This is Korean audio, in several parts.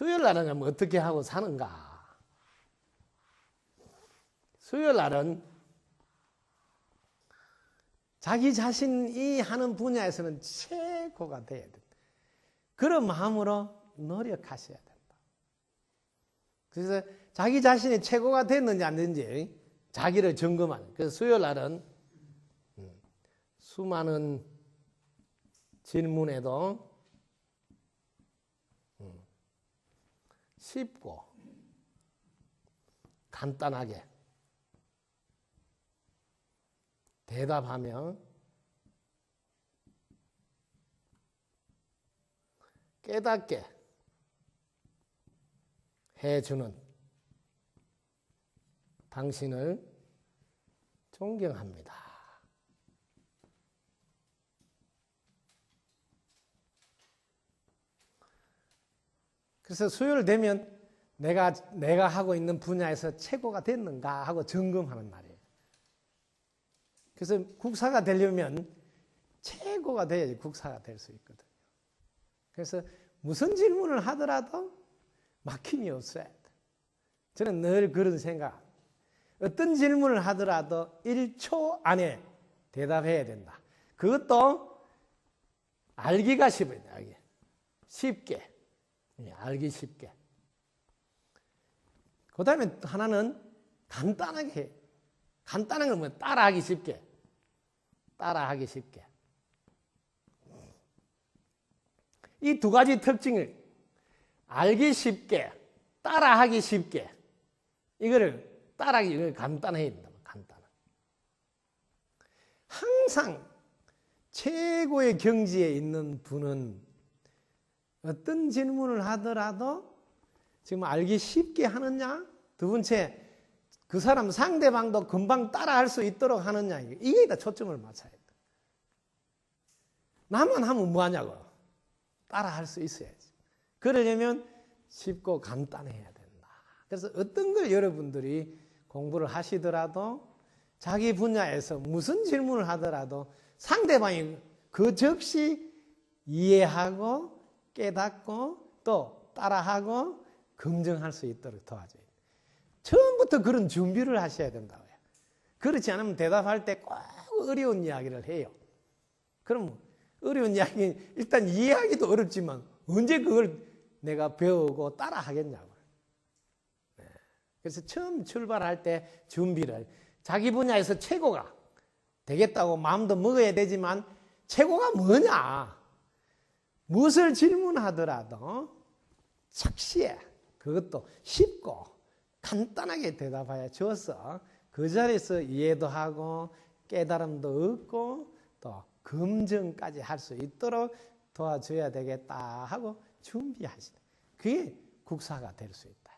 수요일 날은 뭐 어떻게 하고 사는가? 수요일 날은 자기 자신이 하는 분야에서는 최고가 돼야 된다. 그런 마음으로 노력하셔야 된다. 그래서 자기 자신이 최고가 됐는지 안 됐는지 자기를 점검하는. 그래서 수요일 날은 음, 수많은 질문에도 쉽고 간단하게 대답하며 깨닫게 해주는 당신을 존경합니다. 그래서 수요일 되면 내가 내가 하고 있는 분야에서 최고가 됐는가 하고 점검하는 날이에요. 그래서 국사가 되려면 최고가 돼야지 국사가 될 수 있거든요. 그래서 무슨 질문을 하더라도 막힘이 없어야 돼. 저는 늘 그런 생각. 어떤 질문을 하더라도 1초 안에 대답해야 된다. 그것도 알기가 쉽어야 돼. 알기. 쉽게. 예, 알기 쉽게. 그 다음에 하나는 간단하게 해. 간단한 건뭐 따라하기 쉽게. 따라하기 쉽게. 이 두 가지 특징을 알기 쉽게, 따라하기 쉽게. 이거를 따라하기 이걸 간단해야 된다. 간단한. 항상 최고의 경지에 있는 분은 어떤 질문을 하더라도 지금 알기 쉽게 하느냐? 두 번째, 그 사람 상대방도 금방 따라할 수 있도록 하느냐? 이게 다 초점을 맞춰야 돼. 나만 하면 뭐하냐고. 따라할 수 있어야지. 그러려면 쉽고 간단해야 된다. 그래서 어떤 걸 여러분들이 공부를 하시더라도 자기 분야에서 무슨 질문을 하더라도 상대방이 그 즉시 이해하고 깨닫고 또 따라하고 검증할 수 있도록 도와줘요. 처음부터 그런 준비를 하셔야 된다고요. 그렇지 않으면 대답할 때 꼭 어려운 이야기를 해요. 그럼 어려운 이야기 일단 이해하기도 어렵지만 언제 그걸 내가 배우고 따라 하겠냐고. 네. 그래서 처음 출발할 때 준비를 자기 분야에서 최고가 되겠다고 마음도 먹어야 되지만 최고가 뭐냐? 무엇을 질문하더라도 착시해. 그것도 쉽고 간단하게 대답하여 줘서 그 자리에서 이해도 하고 깨달음도 얻고 또 검증까지 할 수 있도록 도와줘야 되겠다 하고 준비하시다. 그게 국사가 될 수 있다.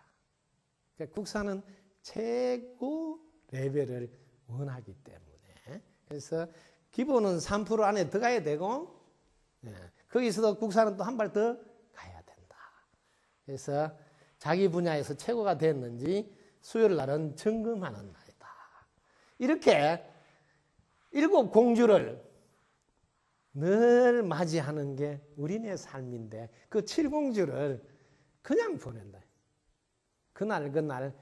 그러니까 국사는 최고 레벨을 원하기 때문에 그래서 기본은 3% 안에 들어가야 되고 예, 거기서도 국사는 또 한 발 더 가야 된다. 그래서 자기 분야에서 최고가 됐는지 수요일 날은 점검하는 날이다. 이렇게 일곱 공주를 늘 맞이하는 게 우리네 삶인데 그 칠공주를 그냥 보낸다. 그날 그날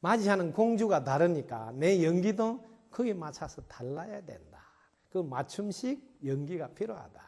맞이하는 공주가 다르니까 내 연기도 거기에 맞춰서 달라야 된다. 그 맞춤식 연기가 필요하다.